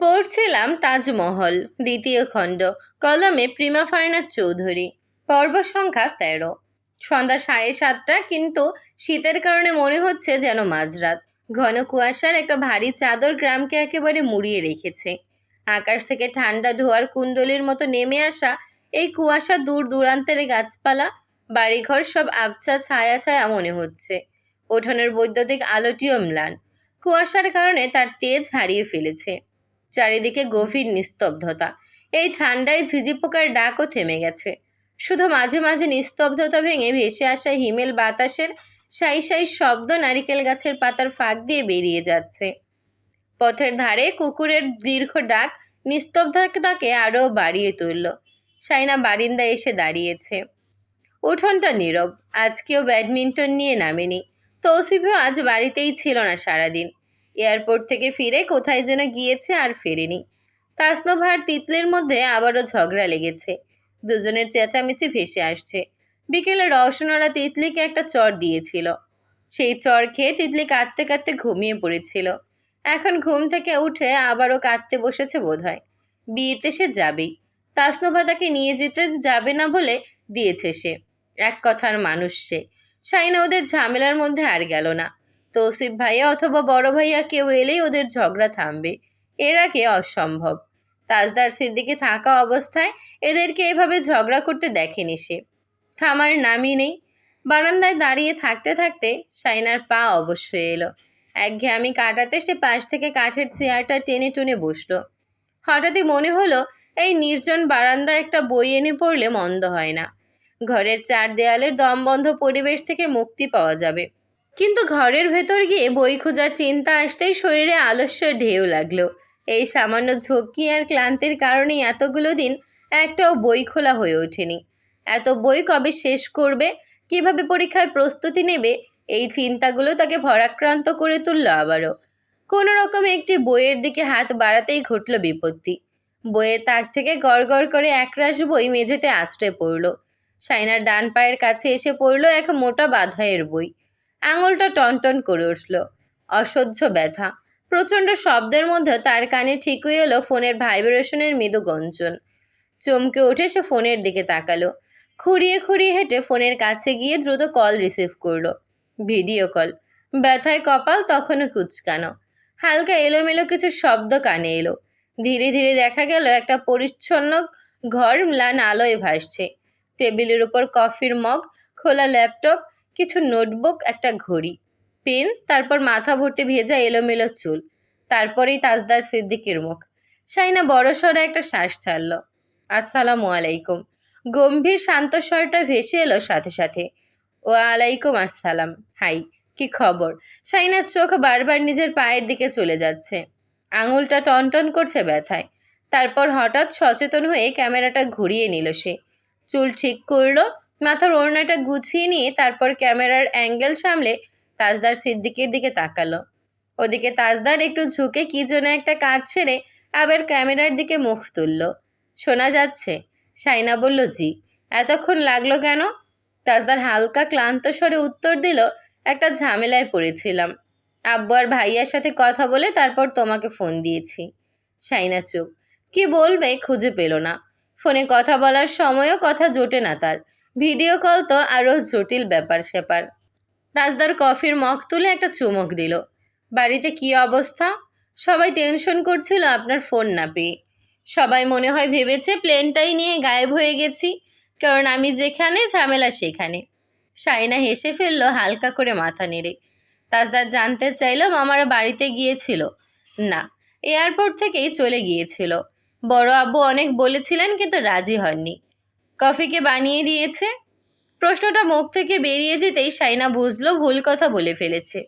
পড়ছিলাম তাজমহল, দ্বিতীয় খণ্ড, কলমে প্রিমা ফার্নাথ চৌধুরী, পর্ব সংখ্যা তেরো। সন্ধ্যা সাড়ে সাতটা, কিন্তু শীতের কারণে মনে হচ্ছে যেন মাঝরাত। ঘন কুয়াশার একটা ভারী চাদর গ্রামকে একেবারে মুড়িয়ে রেখেছে। আকাশ থেকে ঠান্ডা ধোয়ার কুণ্ডলির মতো নেমে আসা এই কুয়াশা দূর দূরান্তের গাছপালা, বাড়িঘর সব আবছা ছায়া ছায়া মনে হচ্ছে। উঠোনের বৈদ্যুতিক আলোটিও ম্লান। কুয়াশার কারণে তার তেজ হারিয়ে ফেলেছে। চারিদিকে গভীর নিস্তব্ধতা। এই ঠান্ডায় ঝিঝি পোকার ডাকও থেমে গেছে। শুধু মাঝে মাঝে নিস্তব্ধতা ভেঙে ভেসে আসা হিমেল বাতাসের সাই সাই শব্দ নারিকেল গাছের পাতার ফাঁক দিয়ে বেরিয়ে যাচ্ছে। পথের ধারে কুকুরের দীর্ঘ ডাক নিস্তব্ধতাকে আরও বাড়িয়ে তুলল। সাইনা বারিন্দায় এসে দাঁড়িয়েছে। উঠোনটা নীরব, আজকেও ব্যাডমিন্টন নিয়ে নামেনি। তৌসিফেও আজ বাড়িতেই ছিল না সারাদিন। এয়ারপোর্ট থেকে ফিরে কোথায় যেন গিয়েছে আর ফেরেনি। তাসনোভার তিতলির মধ্যে আবারও ঝগড়া লেগেছে। দুজনের চেঁচামেচি ভেসে আসছে। বিকেলে রওশনারা তিতলিকে একটা চর দিয়েছিল। সেই চর খেয়ে তিতলি কাঁদতে কাঁদতে ঘুমিয়ে পড়েছিল। এখন ঘুম থেকে উঠে আবারও কাঁদতে বসেছে বোধহয়। বিয়েতে সে যাবেই। তাসনোভা তাকে নিয়ে যেতে যাবে না বলে দিয়েছে সে। এক কথার মানুষ সে। সাইনা ওদের ঝামেলার মধ্যে আর গেল না। তৌসিফ ভাইয়া অথবা বড় ভাইয়া কেউ এলেই ওদের ঝগড়া থামবে। এর আগে অসম্ভব। তাজদার সিদ্দিকে থাকা অবস্থায় এদেরকে এভাবে ঝগড়া করতে দেখেনি সে। থামার নামই নেই। বারান্দায় দাঁড়িয়ে থাকতে থাকতে সাইনার পা অবশ্যই এলো। একঘেয়েমি কাটাতে সে পাশ থেকে কাঠের চেয়ারটা টেনে টুনে বসল। হঠাৎই মনে হলো, এই নির্জন বারান্দায় একটা বই এনে পড়লে মন্দ হয় না। ঘরের চার দেয়ালের দমবন্ধ পরিবেশ থেকে মুক্তি পাওয়া যাবে। কিন্তু ঘরের ভেতর গিয়ে বই খোঁজার চিন্তা আসতেই শরীরে আলস্যের ঢেউ লাগল। এই সামান্য ঝক্কি আর ক্লান্তির কারণেই এতগুলো দিন একটাও বই খোলা হয়ে ওঠেনি। এত বই কবে শেষ করবে, কীভাবে পরীক্ষার প্রস্তুতি নেবে, এই চিন্তাগুলো তাকে ভরাক্রান্ত করে তুলল আবারও। কোনো রকমে একটি বইয়ের দিকে হাত বাড়াতেই ঘটল বিপত্তি। বইয়ের তাক থেকে গড় করে একরাশ বই মেঝেতে আশ্রয় পড়ল। সাইনার ডান পায়ের কাছে এসে পড়ল এক মোটা বাধাইয়ের বই। আঙুলটা টনটন করে উঠল। অসহ্য ব্যথা। প্রচণ্ড শব্দের মধ্যে তার কানে ঠিকই এলো ফোনের ভাইব্রেশনের মৃদু গঞ্জন। চমকে উঠে সে ফোনের দিকে তাকালো। খুঁড়িয়ে খুঁড়িয়ে হেঁটে ফোনের কাছে গিয়ে দ্রুত কল রিসিভ করল। Video call. ব্যথায় কপাল তখনও কুচকানো। হালকা এলোমেলো কিছু শব্দ কানে এলো। ধীরে ধীরে দেখা গেল একটা পরিচ্ছন্ন ঘর ম্লান আলোয় ভাসছে। টেবিলের উপর কফির মগ, খোলা ল্যাপটপ কিছু নোটবুক, একটা ঘড়ি, পেন, তারপর মাথা ভর্তি ভেজা এলোমেলো চুল, তারপরেই তাজদার সিদ্দিকের মুখ। সাইনা বড়সড় একটা শ্বাস ছাড়ল। আসসালামু আলাইকুম। গম্ভীর শান্ত স্বরটা ভেসে এলো সাথে সাথে। ও আলাইকুম আসসালাম। হাই, কি খবর? সাইনার চোখ বারবার নিজের পায়ের দিকে চলে যাচ্ছে। আঙুলটা টনটন করছে ব্যথায়। তারপর হঠাৎ সচেতন হয়ে ক্যামেরাটা ঘুরিয়ে নিল সে। চুল ঠিক করল মাথার ওড়নাটা গুছিয়ে নিয়ে তারপর ক্যামেরার অ্যাঙ্গেল সামলে তাজদার সিদ্দিকের দিকে তাকালো। ওদিকে তাজদার একটু ঝুঁকে কি যেন একটা কাজ ছেড়ে আবার ক্যামেরার দিকে মুখ তুলল। শোনা যাচ্ছে, সাইনা বলল, জি, এতক্ষণ লাগল কেন? তাজদার হালকা ক্লান্ত স্বরে উত্তর দিল, একটা ঝামেলায় পড়েছিলাম। আব্বু আর ভাইয়ার সাথে কথা বলে তারপর তোমাকে ফোন দিয়েছি। সাইনা চুপ। কি বলবে খুঁজে পেল না। ফোনে কথা বলার সময়ও কথা জোটে না তার। ভিডিও কল তো আরও জটিল ব্যাপার স্যাপার। তাজদার কফির মগ তুলে একটা চুমক দিল। বাড়িতে কি অবস্থা? সবাই টেনশন করছিল আপনার ফোন না পেয়ে। সবাই মনে হয় ভেবেছে প্লেনটাই নিয়ে গায়েব হয়ে গেছি, কারণ আমি যেখানে, ঝামেলা সেখানে। সাইনা হেসে ফেলল হালকা করে মাথা নেড়ে। তাজদার জানতে চাইল মামারা বাড়িতে গিয়েছিল। না, এয়ারপোর্ট থেকেই চলে গিয়েছিল। বড় আব্বু অনেক বলেছিলেন কিন্তু রাজি হননি। কফিকে বানিয়ে দিয়েছে। প্রশ্নটা মুখ থেকে বেরিয়ে যেতেই সাইনা বুঝলো ভুল কথা বলে ফেলেছে।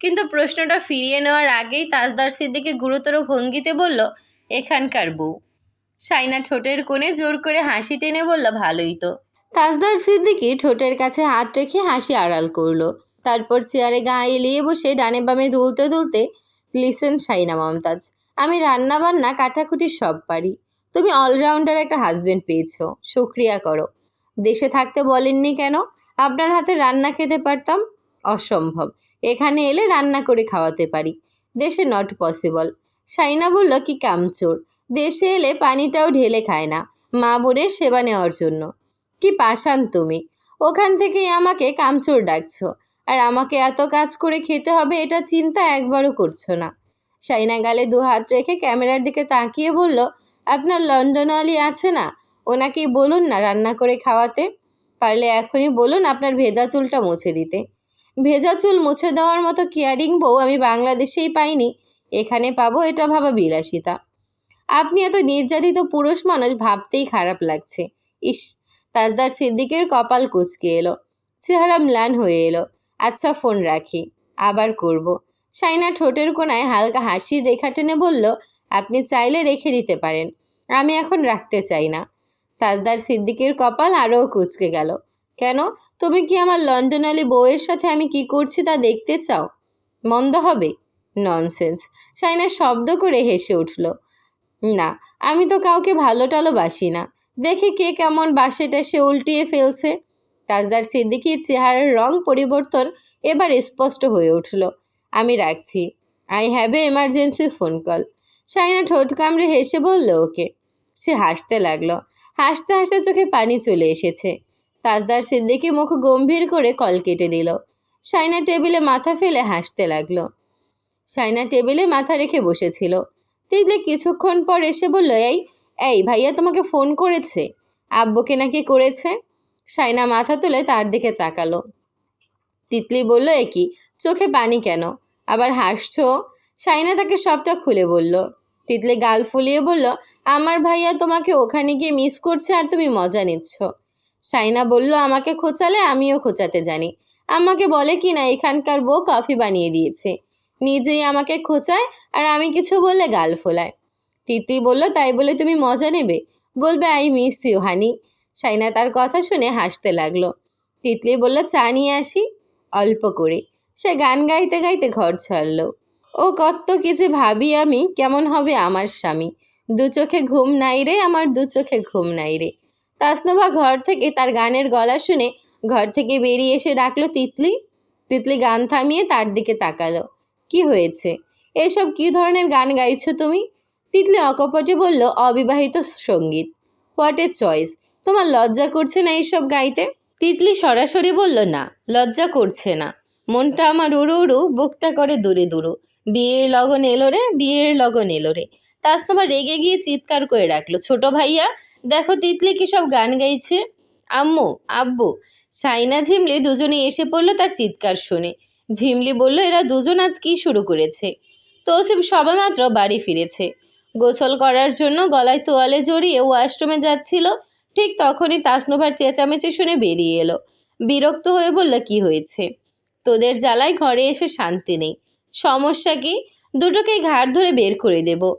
কিন্তু প্রশ্নটা ফিরিয়ে নেওয়ার আগেই তাজদার সিদ্দিকে গুরুতর ভঙ্গিতে বলল, এখানকার বউ। সাইনা ঠোঁটের কোণে জোর করে হাসি টেনে বলল, ভালোই তো। তাজদার সিদ্দিকি ঠোঁটের কাছে হাত রেখে হাসি আড়াল করল। তারপর চেয়ারে গা এলিয়ে বসে ডানে বামে দুলতে দুলতে, লিসেন সাইনা মমতাজ, আমি রান্না বান্না কাটাকুটি সব পারি। তুমি অলরাউন্ডার একটা হাজবেন্ড পেয়েছ, শুক্রিয়া করো। দেশে থাকতে বলেননি কেন? আপনার হাতে রান্না খেতে পারতাম? অসম্ভব। এখানে এলে রান্না করে খাওয়াতে পারি। দেশে নট পসিবল সাইনা বলল, কি কামচোর। দেশে এলে পানিটাও ঢেলে খায় না। মা বোনের সেবা নেওয়ার জন্য। কি পাষাণ তুমি। ওখান থেকেই আমাকে কামচোর ডাকছো। আর আমাকে এত কাজ করে খেতে হবে, এটা চিন্তা একবারও করছ না। সাইনা গালে দু হাত রেখে ক্যামেরার দিকে তাকিয়ে বলল আপনার লন্ডনওয়ালি আছে না? ওনাকেই বলুন না রান্না করে খাওয়াতে। পারলে এখনই বলুন আপনার ভেজা চুলটা মুছে দিতে। ভেজা চুল মুছে দেওয়ার মতো কেয়ারিং বউ আমি বাংলাদেশেই পাইনি। এখানে পাবো এটা ভাবা বিলাসিতা। আপনি এত নির্যাতিত পুরুষ মানুষ ভাবতেই খারাপ লাগছে। ইস, তাজদার সিদ্দিকের কপাল কুচকে এলো। চেহারা ম্লান হয়ে এলো। আচ্ছা ফোন রাখি। আবার করব। সাইনা ঠোঁটের কোনায় হালকা হাসির রেখা টেনে বলল আপনি চাইলে রেখে দিতে পারেন। আমি এখন রাখতে চাই না। তাজদার সিদ্দিকের কপাল আরও কুচকে গেল। কেন? তুমি কি আমার লন্ডনালি বউয়ের সাথে আমি কি করছি তা দেখতে চাও? মন্দ হবে। ননসেন্স। সাইনা শব্দ করে হেসে উঠল। না, আমি তো কাউকে ভালো টালো বাসি না। দেখি কে কেমন বাসেটা সে উল্টিয়ে ফেলছে। তাজদার সিদ্দিকির চেহারার রং পরিবর্তন এবার স্পষ্ট হয়ে উঠল। আমি রাখছি। I have a emergency phone call Saina ঠোঁট কামড়ে হেসে বলল, ওকে। সে হাসতে লাগল। হাসতে হাসতে চোখে পানি চলে এসেছে। তাজদার সিদ্দিকি মুখ গম্ভীর করে কল কেটে দিল। সাইনা টেবিলে মাথা ফেলে হাসতে লাগল। সাইনা টেবিলে মাথা রেখে বসেছিল। তিতলি কিছুক্ষণ পর এসে বলল, এই এই ভাইয়া তোমাকে ফোন করেছে। আব্বুকে নাকি করেছে? সাইনা মাথা তুলে তার দিকে তাকালো। তিতলি বলল, এ কি? চোখে পানি কেন? আবার হাসছো? সাইনা তাকে সবটা খুলে বলল। তিতলি গাল ফুলিয়ে বলল, আমার ভাইয়া তোমাকে ওখানে গিয়ে মিস করছে আর তুমি মজা নিচ্ছ। সাইনা বলল, আমাকে খোঁচালে আমিও খোঁচাতে জানি। আমাকে বলে কি না, এখানকার বউ কফি বানিয়ে দিয়েছে। নিজেই আমাকে খোঁচায় আর আমি কিছু বললে গাল ফোলায়। তিতলি বলল, তাই বলে তুমি মজা নেবে? বলবে, I miss you honey Saina তার কথা শুনে হাসতে লাগল। তিতলি বলল, চা নিয়ে আসি? অল্প করে। সে গান গাইতে গাইতে ঘর ছাড়ল। ও কত কিছু ভাবি আমি, কেমন হবে আমার স্বামী? দু চোখে ঘুম নাই রে, আমার দু চোখে ঘুম নাই রে। তাসনোভা ঘর থেকে তার গানের গলা শুনে ঘর থেকে বেরিয়ে এসে ডাকলো, তিতলি? তিতলি গান থামিয়ে তার দিকে তাকালো। কি হয়েছে? এসব কি ধরনের গান গাইছো তুমি? তিতলি অকপটে বলল, অবিবাহিত সংগীত। হোয়াট এ চয়েস তোমার লজ্জা করছে না এইসব গাইতে? তিতলি সরাসরি বলল, না, লজ্জা করছে না। মনটা আমার উড়ু উড়ু, বুকটা করে দূরে দূরু। বিয়ের লগন এলো রে, বিয়ের লগন এলো রে। তাসনোমা রেগে গিয়ে চিৎকার করে রাখল। ছোট ভাইয়া, দেখো তিতলি কি সব গান গাইছে? আম্মু, আব্বু সাইনা ঝিমলি দুজনে এসে পড়ল তার চিৎকার শুনে। ঝিমলি বলল, এরা দুজন আজ কি শুরু করেছে? তৌসিফ সবেমাত্র বাড়ি ফিরেছে। গোসল করার জন্য গলায় তোয়ালে জড়িয়ে ওয়াশরুমে যাচ্ছিল। ঠিক তখনই তাসনোভার চেঁচামেচি শুনে বেরিয়ে এলো। বিরক্ত হয়ে বলল, কি হয়েছে? তোদের জ্বালায় ঘরে এসে শান্তি নেই। সমস্যা কি? দুটোকেই ঘাড় ধরে বের করে দেব।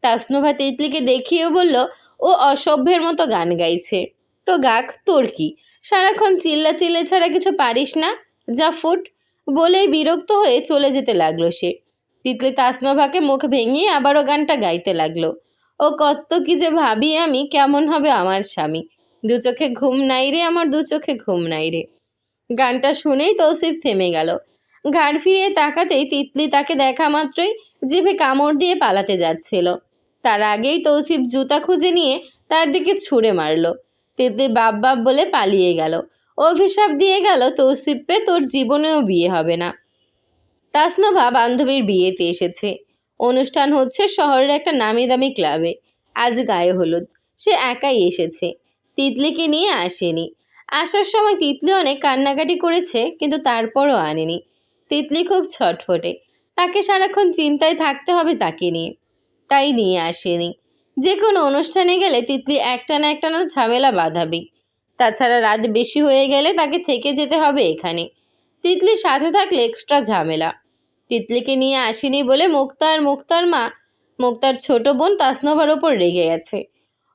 তাসনোভা তিতলিকে দেখিয়েও বলল, ও অসভ্যের মতো গান গাইছে। তো গাক, তোর কি? সারাক্ষণ চিল্লা চিল্লে ছাড়া কিছু পারিস না? যা ফুট। বলেই বিরক্ত হয়ে চলে যেতে লাগল সে। তিতলি তাসনোভাকে মুখ ভেঙিয়ে আবারও গানটা গাইতে লাগল। ও কত কি যে ভাবি আমি, কেমন হবে আমার স্বামী? দু চোখে ঘুম নাই রে, আমার দু চোখে ঘুম নাই রে। গানটা শুনেই তৌসিফ থেমে গেল। ঘাড় ফিরিয়ে তাকাতেই তিতলি তাকে দেখা মাত্রই জিভে কামড় দিয়ে পালাতে যাচ্ছিল। তার আগেই তৌসিফ জুতা খুঁজে নিয়ে তার দিকে ছুঁড়ে মারলো। তিতলি বাপ বাপ বলে পালিয়ে গেল। অভিশাপ দিয়ে গেল তৌসিফে তোর জীবনেও বিয়ে হবে না। তাসনোভা বান্ধবীর বিয়েতে এসেছে। অনুষ্ঠান হচ্ছে শহরের একটা নামি দামি ক্লাবে। আজ গায়ে হলুদ। সে একাই এসেছে। তিতলিকে নিয়ে আসেনি। আসার সময় তিতলি অনেক কান্নাকাটি করেছে, কিন্তু তারপরও আনেনি। তিতলি খুব ছটফটে। তাকে সারাক্ষণ চিন্তায় থাকতে হবে তাকে নিয়ে। তাই নিয়ে আসেনি। যে কোনো অনুষ্ঠানে গেলে তিতলি একটা না একটা না ঝামেলা বাঁধাবেই তাছাড়া রাত বেশি হয়ে গেলে তাকে থেকে যেতে হবে এখানে। তিতলি সাথে থাকলে এক্সট্রা ঝামেলা। তিতলিকে নিয়ে আসেনি বলে মুক্তার মুক্তার মা, মুক্তার ছোট বোন তাসনোভার ওপর রেগে গেছে।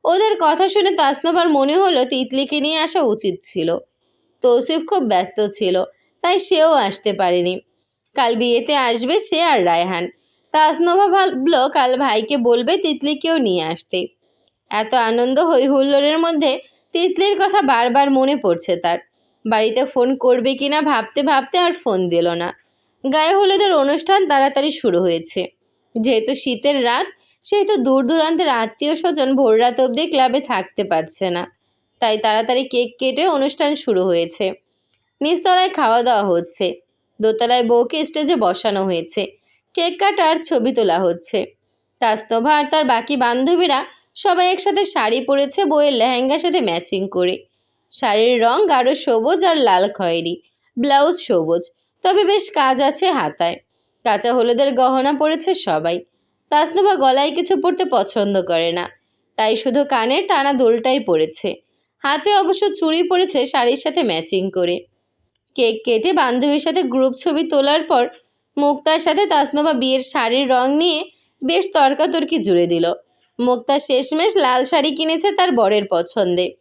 ওদের কথা শুনে তাসনোভার মনে হলো তিতলিকে নিয়ে আসা উচিত ছিল। তৌসিফ খুব ব্যস্ত ছিল। তাই সেও আসতে পারেনি। কাল বিয়েতে আসবে সে আর রায়হান। তাসনোভা ভাবলো কাল ভাইকে বলবে তিতলিকেও নিয়ে আসতে। এত আনন্দ হই হুল্লোড়ের মধ্যে তিতলির কথা বারবার মনে পড়ছে তার। বাড়িতে ফোন করবে কিনা ভাবতে ভাবতে আর ফোন দিল না। গায়ে হলুদের অনুষ্ঠান তাড়াতাড়ি শুরু হয়েছে। যেহেতু শীতের রাত, সেহেতু দূর দূরান্তের আত্মীয় স্বজন ভোর রাত অবধি ক্লাবে থাকতে পারছে না। তাই তাড়াতাড়ি কেক কেটে অনুষ্ঠান শুরু হয়েছে। নিচতলায় খাওয়া দাওয়া হচ্ছে। দোতলায় বউকে স্টেজে বসানো হয়েছে। কেক কাটার ছবি তোলা হচ্ছে। তাস্তভা আর তার বাকি বান্ধবীরা সবাই একসাথে শাড়ি পরেছে, বইয়ের লেহেঙ্গার সাথে ম্যাচিং করে। শাড়ির রং গাঢ় সবুজ আর লাল খয়েরি। ব্লাউজ সবুজ, তবে বেশ কাজ আছে হাতায়। কাঁচা হলুদের গহনা পরেছে সবাই। তাসনুভা গলায় কিছু পরতে পছন্দ করে না। তাই শুধু কানের টানা দোলটাই পরেছে। হাতে অবশ্য চুড়ি পরেছে শাড়ির সাথে ম্যাচিং করে। কেক কেটে বান্ধবীর সাথে গ্রুপ ছবি তোলার পর মুক্তার সাথে তাসনুভা বিয়ের শাড়ির রং নিয়ে বেশ তর্কাতর্কি জুড়ে দিল। মুক্তা শেষমেশ লাল শাড়ি কিনেছে তার বরের পছন্দে।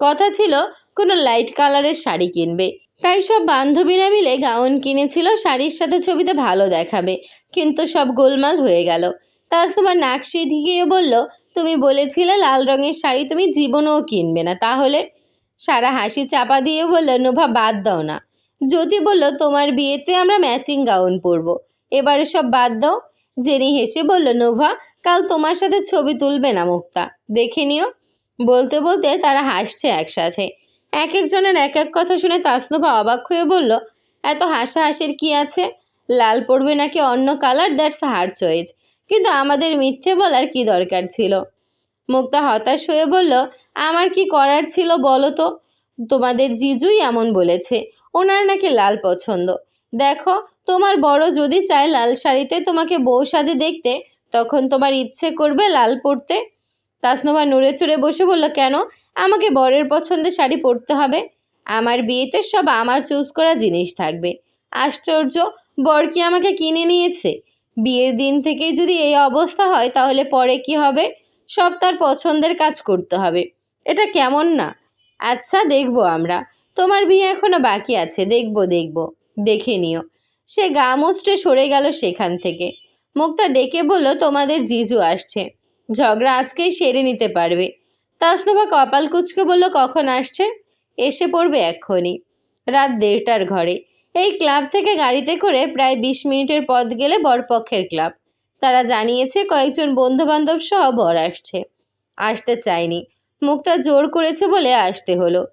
কথা ছিল, কোনো লাইট কালারের শাড়ি কিনবে। তাই সব বান্ধবীরা মিলে গাউন কিনেছিল, শাড়ির সাথে ছবিতে ভালো দেখাবে। কিন্তু সব গোলমাল হয়ে গেল। তাজ তোমার নাকশি ঢিকিয়ে বলল, তুমি বলেছিলে লাল রঙের শাড়ি তুমি জীবনেও কিনবে না। তাহলে? সারা হাসি চাপা দিয়ে বলল, নোভা, বাদ দাও না। জ্যোতি বলল, তোমার বিয়েতে আমরা ম্যাচিং গাউন পরবো। এবারে সব বাদ দাও। জেনি হেসে বলল, নোভা, কাল তোমার সাথে ছবি তুলবে না মুক্তা। দেখে নিও। বলতে বলতে তারা হাসছে একসাথে। এক একজনের এক এক কথা শুনে তাসনুভা অবাক হয়ে বলল, এত হাসা হাসাহাসির কি আছে? লাল পড়বে নাকি অন্য কালার দ্যাটস হার চয়েস কিন্তু আমাদের মিথ্যে বলার কি দরকার ছিল? মুক্তা হতাশ হয়ে বলল, আমার কি করার ছিল বলো তো? তোমাদের জিজুই এমন বলেছে। ওনার নাকি লাল পছন্দ। দেখো, তোমার বড় যদি চায় লাল শাড়িতে তোমাকে বউ সাজে দেখতে, তখন তোমার ইচ্ছে করবে লাল পরতে। তাসনোভা নড়ে চুড়ে বসে বলল, কেন? আমাকে বরের পছন্দের শাড়ি পরতে হবে। আমার বিয়েতে সব আমার চুজ করা জিনিস থাকবে। আশ্চর্য, বর কি আমাকে কিনে নিয়েছে? বিয়ের দিন থেকেই যদি এই অবস্থা হয়, তাহলে পরে কি হবে? সব তার পছন্দের কাজ করতে হবে। এটা কেমন না? আচ্ছা দেখব আমরা। তোমার বিয়ে এখনও বাকি আছে, দেখব দেখব। দেখে নিও। সে গা মুচড়ে সরে গেল সেখান থেকে। মুক্তা ডেকে বলল, তোমাদের জিজু আসছে। ঝগড়া আজকেই সেরে নিতে পারবে। তাসনুভা কপাল কুচকে বলল, কখন আসছে? এসে পড়বে এক্ষুনি। রাত দেড়টার ঘরে। এই ক্লাব থেকে গাড়িতে করে প্রায় বিশ মিনিটের পথ গেলে বরপক্ষের ক্লাব। তারা জানিয়েছে, কয়েকজন বন্ধুবান্ধব সহ বর আসছে। আসতে চায়নি। মুক্তা জোর করেছে বলে আসতে হলো।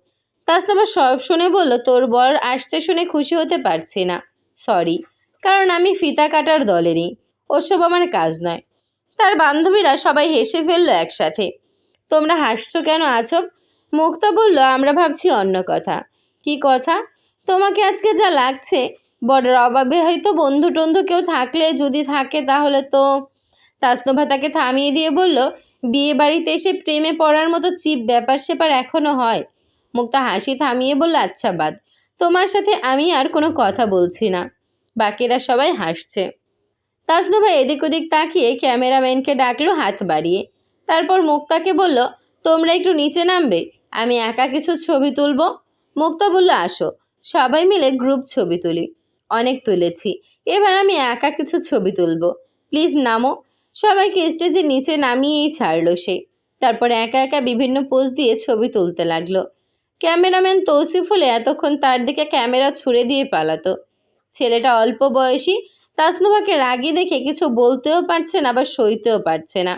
তাসনুভা সব শুনে বলল, তোর বর আসছে শুনে খুশি হতে পারছি না। সরি, কারণ আমি ফিতা কাটার দলে দলেরই ওসব আমার কাজ নয়। তার বান্ধবীরা সবাই হেসে ফেলল একসাথে। তোমরা হাসছো কেন আজব? মুক্তা বলল, আমরা ভাবছি অন্য কথা। কি কথা? তোমাকে আজকে যা লাগছে বড় অভাবে হয়তো বন্ধু টন্ধু কেউ থাকলে যদি থাকে তাহলে তো তাসনোভা তাকে থামিয়ে দিয়ে বলল, বিয়ে বাড়িতে এসে প্রেমে পড়ার মতো চিপ ব্যাপার সেপার এখনও হয়। মুক্তা হাসি থামিয়ে বলল আচ্ছা বাদ। তোমার সাথে আমি আর কোনো কথা বলছি না। বাকিরা সবাই হাসছে। তাসনুভা এদিক ওদিক তাকিয়ে ক্যামেরাম্যানকে ডাকলো হাত বাড়িয়ে। তারপর মুক্তাকে বলল, তোমরা একটু নিচে নামবে, আমি একা কিছু ছবি তুলব? মুক্তা বলল, আসো, সবাই মিলে গ্রুপ ছবি তুলি। অনেক তুলেছি, এবার আমি একা কিছু ছবি তুলব। প্লিজ নামো। সবাইকে স্টেজের নিচে নামিয়েই ছাড়লো সে। তারপর একা একা বিভিন্ন পোজ দিয়ে ছবি তুলতে লাগল। ক্যামেরাম্যান তৌসিফুলে এতক্ষণ তার দিকে ক্যামেরা ছুড়ে দিয়ে পালাতো। ছেলেটা অল্প বয়সী, তাসনুভাকে রাগি দেখে কিছু বলতেও পারছে না আবার সইতেও পারছে না।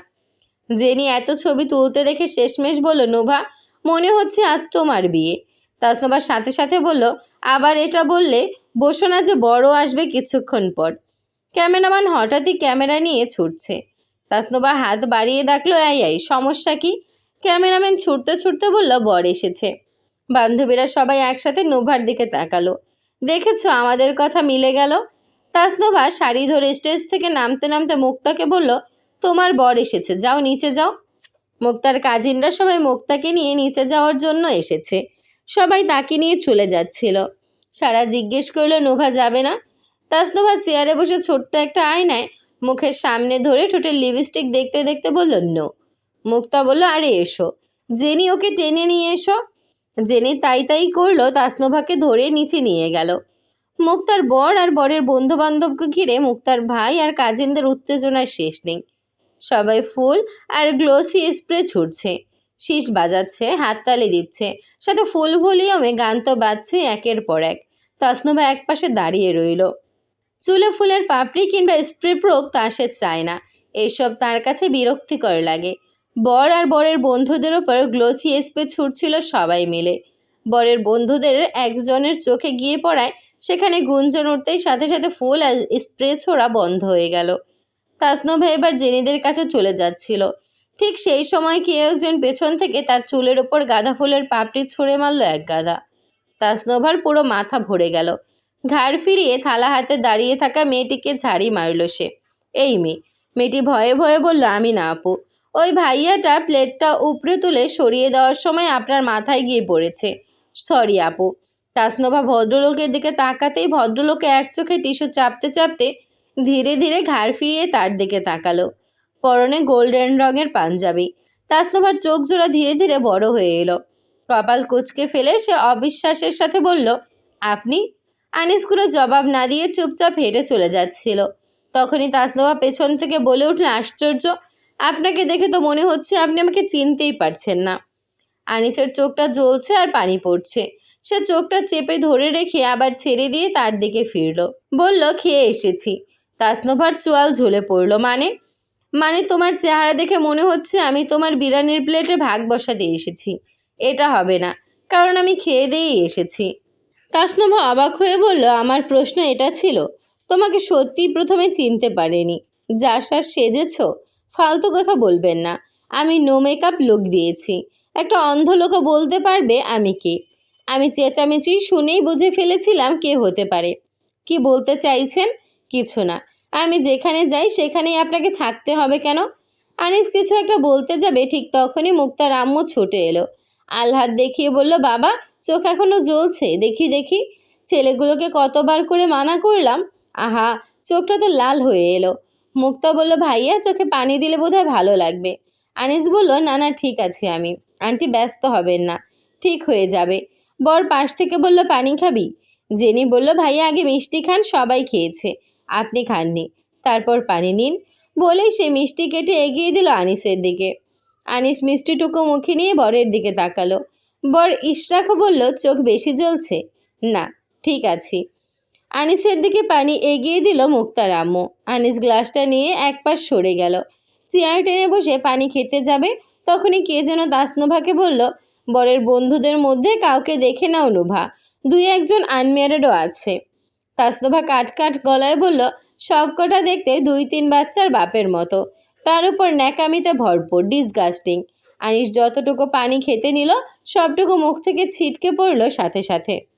জেনি এত ছবি তুলতে দেখে শেষমেশ বলল, নোভা, মনে হচ্ছে আজ তোমার বিয়ে। তাসনোবার সাথে সাথে বলল, আবার এটা বললে বসো না যে বড় আসবে কিছুক্ষণ পর। ক্যামেরাম্যান হঠাৎই ক্যামেরা নিয়ে ছুটছে। তাসনোবা হাত বাড়িয়ে ডাকলো, এই এই, সমস্যা কি? ক্যামেরাম্যান ছুটতে ছুটতে বলল, বর এসেছে। বান্ধবীরা সবাই একসাথে নোভার দিকে তাকালো। দেখেছ, আমাদের কথা মিলে গেল? তাসনোভা শাড়ি ধরে স্টেজ থেকে নামতে নামতে মুক্তাকে বলল, তোমার বর এসেছে, যাও নিচে যাও। মুক্তার কাজিনরা সবাই মুক্তাকে নিয়ে নিচে যাওয়ার জন্য এসেছে। সবাই তাকে নিয়ে চলে যাচ্ছিল। সারা জিজ্ঞেস করল, নোভা যাবে না? তাসনোভা চেয়ারে বসে ছোট্ট একটা আয়নায় মুখের সামনে ধরে ঠোঁটের লিপস্টিক দেখতে দেখতে বলল, নো। মুক্তা বলল, আরে এসো। জেনি ওকে টেনে নিয়ে এসো। জেনি তাই তাই করল তাসনোভাকে ধরে নিচে নিয়ে গেল। মুক্তার বর আর বরের বন্ধু বান্ধবকে ঘিরে মুক্তার ভাই আর কাজিনদের উত্তেজনার শেষ নেই। সবাই ফুল আর গ্লোসি স্প্রে ছুটছে শীষ বাজাচ্ছে, হাততালি দিচ্ছে, সাথে ফুল ভলিউমে গান তো বাজছে একের পর এক। তাসনুভা একপাশে দাঁড়িয়ে রইল। চুলে ফুলের পাপড়ি কিংবা স্প্রে প্রোক তা সে চায় না। এইসব তার কাছে বিরক্তিকর লাগে। বর আর বরের বন্ধুদের ওপর গ্লোসি স্প্রে ছুটছিল সবাই মিলে। বরের বন্ধুদের একজনের চোখে গিয়ে পড়ায় সেখানে গুঞ্জন উঠতেই সাথে সাথে ফুল আর স্প্রে ছোড়া বন্ধ হয়ে গেল। তাসনোভা এবার জেনিদের কাছে চলে যাচ্ছিল। ঠিক সেই সময় কেউ একজন পেছন থেকে তার চুলের ওপর গাঁদা ফুলের পাপড়ি ছুঁড়ে মারল এক গাদা। তাসনোভার পুরো মাথা ভরে গেল। ঘাড় ফিরিয়ে থালা হাতে দাঁড়িয়ে থাকা মেয়েটিকে ঝাড়ি মারল সে। এই মেয়ে, মেয়েটি ভয়ে ভয়ে বলল, আমি না আপু। ওই ভাইয়াটা প্লেটটা উপরে তুলে সরিয়ে দেওয়ার সময় আপনার মাথায় গিয়ে পড়েছে। সরি আপু। তাসনোভা ভদ্রলোকের দিকে তাকাতেই ভদ্রলোকে এক চোখে টিস্যু চাপতে চাপতে ধীরে ধীরে ঘাড় ফিরিয়ে তার দিকে তাকালো। পরনে গোল্ডেন রঙের পাঞ্জাবি। তাসনোভার চোখ জোড়া ধীরে ধীরে বড় হয়ে এলো। কপাল কুচকে ফেলে সে অবিশ্বাসের সাথে বলল, আপনি? আনিস কোনো জবাব না দিয়ে চুপচাপ হেঁটে চলে যাচ্ছিল। তখনই তাসনোভা পেছন থেকে বলে উঠল, আশ্চর্য! আপনাকে দেখে তো মনে হচ্ছে আপনি আমাকে চিনতেই পারছেন না। আনিসের চোখটা জ্বলছে আর পানি পড়ছে। সে চোখটা চেপে ধরে রেখে আবার ছেড়ে দিয়ে তার দিকে ফিরল। বলল, খেয়ে এসেছি। তাসনোভার চোয়াল ঝুলে পড়ল। মানে? মানে তোমার চেহারা দেখে মনে হচ্ছে আমি তোমার বিরিয়ানির প্লেটে ভাগ বসাতে এসেছি। এটা হবে না, কারণ আমি খেয়ে দিয়েই এসেছি। তাসনোভা অবাক হয়ে বলল, আমার প্রশ্ন এটা ছিল, তোমাকে সত্যি প্রথমে চিনতে পারেনি। যার সেজেছ ফালতু কথা বলবেন না। আমি নো মেকআপ লুক দিয়েছি। একটা অন্ধ লোকও বলতে পারবে আমি কে। আমি চেঁচামেচি শুনেই বুঝে ফেলেছিলাম কে হতে পারে। কি বলতে চাইছেন? কিছু না। আমি যেখানে যাই সেখানেই আপনাকে থাকতে হবে কেন? আনিস কিছু একটা বলতে যাবে, ঠিক তখনই মুক্তার আম্মু ছুটে এলো। আলহাত দেখিয়ে বলল, বাবা, চোখ এখনও জ্বলছে, দেখি দেখি। ছেলেগুলোকে কতবার করে মানা করলাম? আহা, চোখটা তো লাল হয়ে এলো। মুক্তা বলল, ভাইয়া, চোখে পানি দিলে বোধহয় ভালো লাগবে। আনিস বলল, না না, ঠিক আছে আমি। আন্টি, ব্যস্ত হবেন না। ঠিক হয়ে যাবে। বর পাশ থেকে বলল, পানি খাবি? জেনি বলল, ভাইয়া, আগে মিষ্টি খান, সবাই খেয়েছে। আপনি খাননি। তারপর পানি নিন। বলেই সে মিষ্টি কেটে এগিয়ে দিল আনিসের দিকে। আনিস মিষ্টিটুকু মুখে নিয়ে বরের দিকে তাকালো। বর ইশরাকও বলল, চোখ বেশি জ্বলছে? না, ঠিক আছে। আনিসের দিকে পানি এগিয়ে দিল মুক্তার আম্মু। আনিস গ্লাসটা নিয়ে এক পাশ সরে গেল। চেয়ার টেনে বসে পানি খেতে যাবে, তখনই কে যেন দাসনোভাকে বলল, বরের বন্ধুদের মধ্যে কাউকে দেখে নাও নোভা। দুই একজন আনম্যারেডও আছে। তাসনোভা কাট কাট গলায় বলল সবকটা দেখতে দুই তিন বাচ্চার বাপের মতো। তার উপর ন্যাকামিতে ভরপুর ডিসগাস্টিং আনিস যতটুকু পানি খেতে নিল, সবটুকু মুখ থেকে ছিটকে পড়ল সাথে সাথে।